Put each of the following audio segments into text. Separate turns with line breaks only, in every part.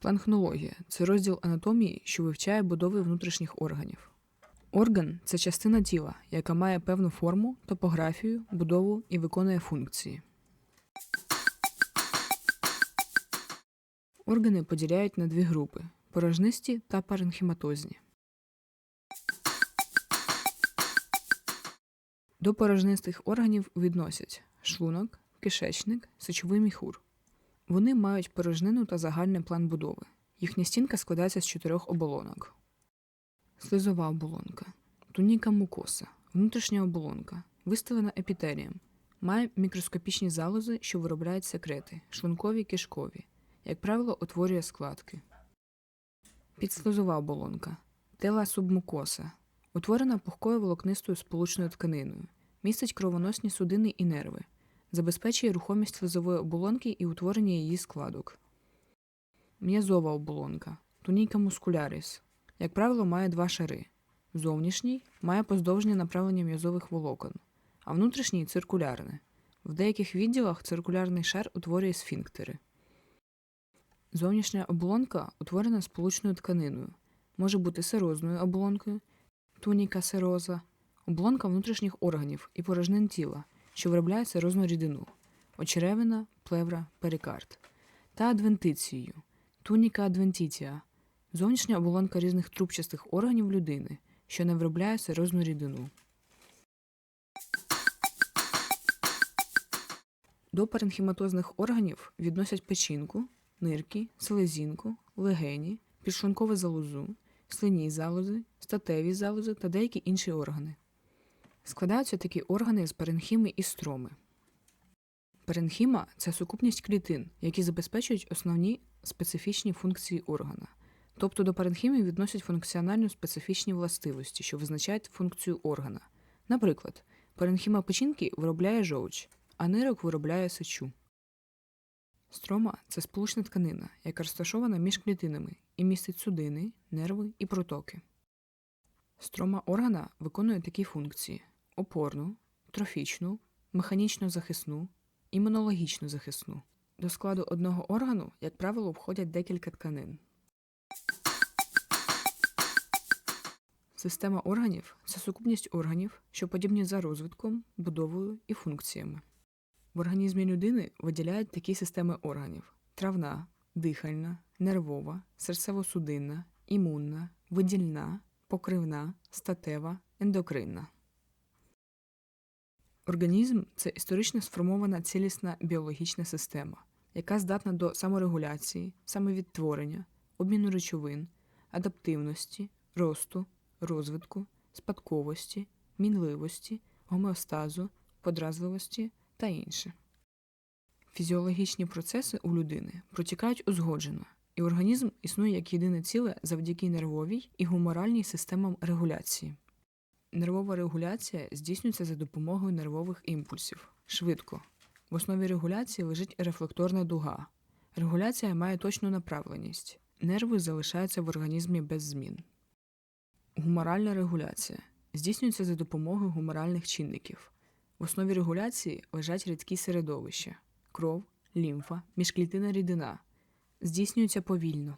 Спланхнологія це розділ анатомії, що вивчає будови внутрішніх органів. Орган це частина тіла, яка має певну форму, топографію, будову і виконує функції. Органи поділяють на дві групи порожнисті та паренхіматозні. До порожнистих органів відносять шлунок, кишечник, сечовий міхур. Вони мають порожнину та загальний план будови. Їхня стінка складається з чотирьох оболонок. Слизова оболонка, туніка мукоса, внутрішня оболонка, виставлена епітерієм, має мікроскопічні залози, що виробляють секрети, шлункові кишкові, як правило, утворює складки. Підслизова оболонка, тела субмукоса, утворена пухкою волокнистою сполучною тканиною, містить кровоносні судини і нерви, забезпечує рухомість слизової оболонки і утворення її складок. М'язова оболонка, туніка мускуляріс, як правило, має два шари. Зовнішній має поздовжнє направлення м'язових волокон, а внутрішній циркулярне. В деяких відділах циркулярний шар утворює сфінктери. Зовнішня оболонка утворена сполучною тканиною, може бути серозною оболонкою, туніка сероза, оболонка внутрішніх органів і порожнин тіла, що виробляє серозну рідину, очеревина, плевра, перикард, та адвентицією, туніка адвентітія, зовнішня оболонка різних трубчастих органів людини, що не виробляє серозну рідину. До паренхіматозних органів відносять печінку, нирки, селезінку, легені, підшлункову залозу, слинні залози, статеві залози та деякі інші органи. Складаються такі органи з паренхіми і строми. Паренхіма це сукупність клітин, які забезпечують основні специфічні функції органа. Тобто до паренхіми відносять функціонально специфічні властивості, що визначають функцію органа. Наприклад, паренхіма печінки виробляє жовч, а нирок виробляє сечу. Строма це сполучна тканина, яка розташована між клітинами і містить судини, нерви і протоки. Строма органа виконує такі функції: опорну, трофічну, механічно захисну, імунологічно захисну. До складу одного органу, як правило, входять декілька тканин. Система органів це сукупність органів, що подібні за розвитком, будовою і функціями. В організмі людини виділяють такі системи органів: травна, дихальна, нервова, серцево-судинна, імунна, видільна, покривна, статева, ендокринна. Організм це історично сформована цілісна біологічна система, яка здатна до саморегуляції, самовідтворення, обміну речовин, адаптивності, росту, розвитку, спадковості, мінливості, гомеостазу, подразливості та інше. Фізіологічні процеси у людини протікають узгоджено, і організм існує як єдине ціле завдяки нервовій і гуморальній системам регуляції. Нервова регуляція здійснюється за допомогою нервових імпульсів швидко. В основі регуляції лежить рефлекторна дуга. Регуляція має точну направленість. Нерви залишаються в організмі без змін. Гуморальна регуляція здійснюється за допомогою гуморальних чинників. В основі регуляції лежать рідкі середовища кров, лімфа, міжклітинна рідина. Здійснюється повільно.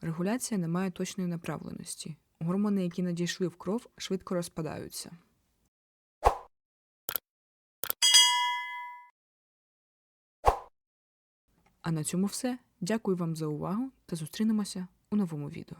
Регуляція не має точної направленості. Гормони, які надійшли в кров, швидко розпадаються. А на цьому все. Дякую вам за увагу та зустрінемося у новому відео.